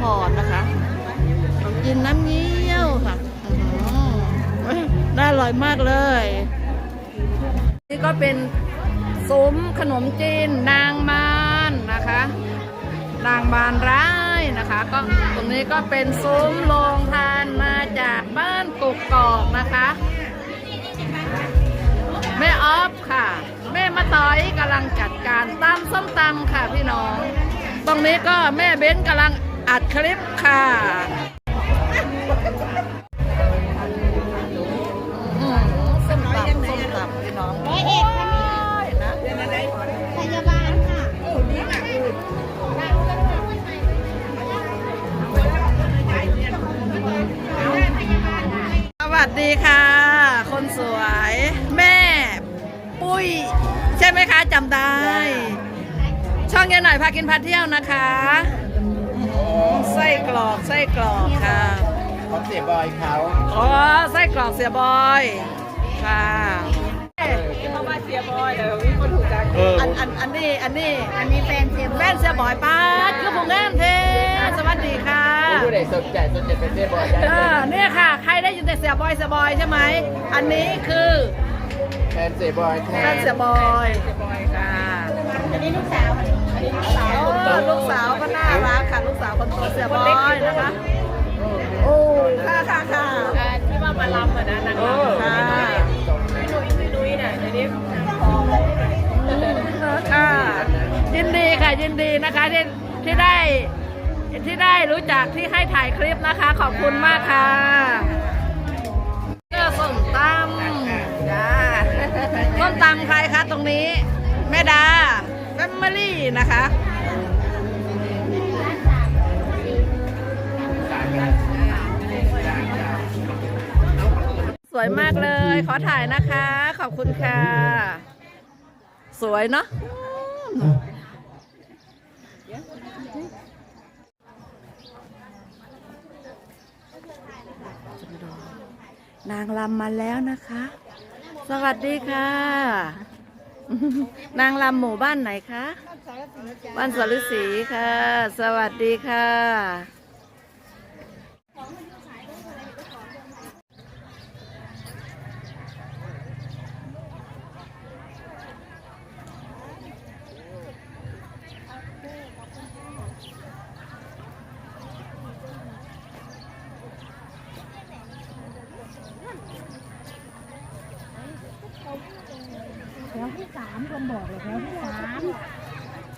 พรนะคะขนมจีนน้ำเงี้ยวค่ะอื้อหือน่าอร่อยมากเลย นี่ก็เป็นซุ้มขนมจีนนางมารนะคะ นางมารร้ายนะคะ ก็ตรงนี้ก็เป็นซุ้มโรงทานมาจากบ้านกุกกอกนะคะ แม่ออฟค่ะ แม่มาต่อยกำลังจัดการตำส้มตำค่ะพี่น้อง ตรงนี้ก็แม่เบ้นกำลัง อัดคลิปค่ะส้มตำส้มตำพี่น้องร้อยเอ็ดค่ะนะพยาบาลค่ะสวัสดีค่ะ คนสวย แม่ ปุ้ย ใช่ไหมคะจำได้ ช่องเย็นหน่อยพากินพาเที่ยวนะคะ ไส้กรอกไส้กรอกค่ะเขาเสียบอยเขาอ๋อไส้กรอกเสียบอยค่ะเพราะว่าเสียบอยเดี๋ยวมีคนถูกใจเอออันอันอันนี้อันนี้อันนี้แฟนเสียบแม่นเสียบอยป้าดคือผมแง่มเทสวัสดีค่ะผู้ใดสนใจสนใจเป็นเสียบอยได้เออเนี่ยค่ะ ใครได้ยินแต่เสียบอยเสียบอยใช่ไหมอันนี้คือแฟนเสียบอยแทแม่นนเสียบอยค่ะอันนี้ลูกสาวอันนี้ ลูกสาวโอ้ลูกสาวก็น่ารักค่ะลูกสาวคนโตเสียบอยนะคะ โอ้ค่ะค่ะค่ะที่ว่ามาลำอะนะนางลำค่ะพี่นุ้ยพี่นุ้ยน่ะเดี๋ยวนี้ค่ะยินดีค่ะยินดีนะคะที่ที่ได้ที่ได้รู้จักที่ให้ถ่ายคลิปนะคะ ขอบคุณมากค่ะเสื้อส้มตำจ้าส้มตำใครคะตรงนี้ แม่ดาแฟมิลี่ นะคะ สวยมากเลย ขอถ่ายนะคะ ขอบคุณค่ะ สวยเนาะนางลำมาแล้วนะคะ สวัสดีค่ะ นางลำหมู่บ้านไหนคะ บ้านสวนฤาษีค่ะ สวัสดีค่ะ แถวที่สามคนบอกเลยแถวที่สาม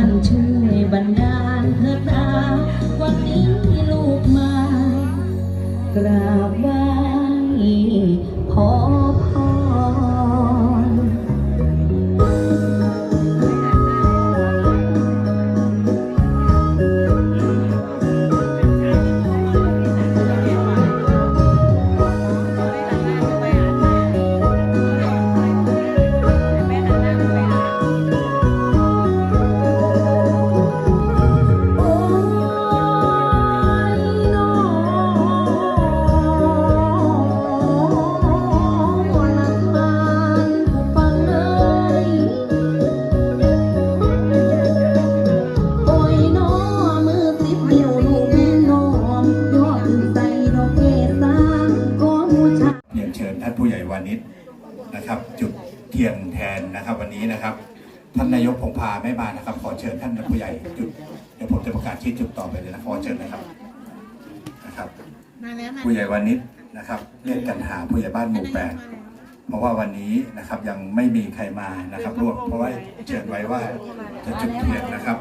ท่านช่วยบันดาลเถิดนาวันนี้ลูกมากราบ ยเดี๋ยวสิจะกินเป็นคนเอ๊ะยายานิชนะครับ จุดเทียนแทนนะครับ วันนี้นะครับ ท่านนายกผงพาไม่มานะครับ ขอเชิญท่านผู้ใหญ่จุดเดี๋ยวผมจะประกาศชี้จุดต่อไปเลยนะขอเชิญนะครับนะครับมาแล้วมาผู้ใหญ่วานิชนะครับเรียกกันหาผู้ใหญ่บ้านหมู่แปดเพราะว่าวันนี้นะครับยังไม่มีใครมานะครับร่วมเพราะว่าเชิญไว้ว่าจะจุดเทียนนะครับ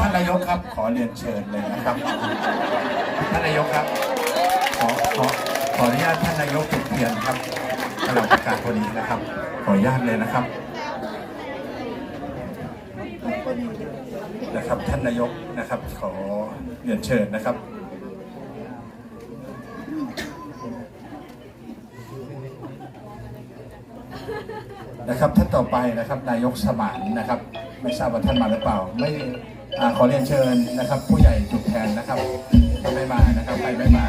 ท่านนายกครับ ขอเรียนเชิญเลยนะครับท่านนายกครับขอขอข ออนุญาตท่านนายกจุดเทียนครับกำลังประกาศพอดีนะครับ ขออนุญาตเลยนะครับ นะครับท่านนายกนะครับ ขอเรียนเชิญนะครับนะครับท่านต่อไปนะครับนายกสมานนะครับ ไม่ทราบว่าท่านมาหรือเปล่า ไม่ขอเรียนเชิญนะครับ ผู้ใหญ่จุดแทนนะครับไม่มานะครับใครไม่มา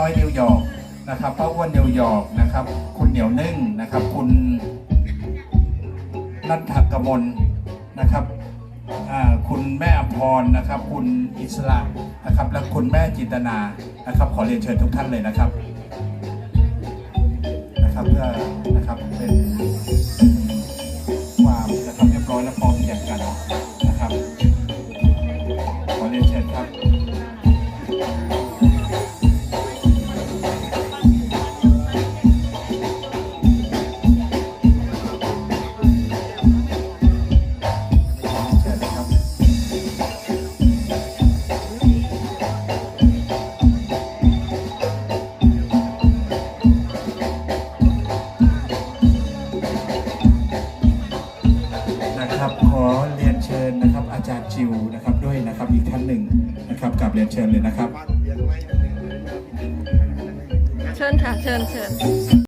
น้อยนิวยอร์กนะครับป้าอ้วนนิวยอร์กนะครับ คุณเหนียวนึ่งนะครับ คุณนัทธกมลนะครับคุณแม่อภรนะครับ คุณอิสระนะครับ และคุณแม่จินตนานะครับ ขอเรียนเชิญทุกท่านเลยนะครับนะครับเพื่อนะครับเป็น รี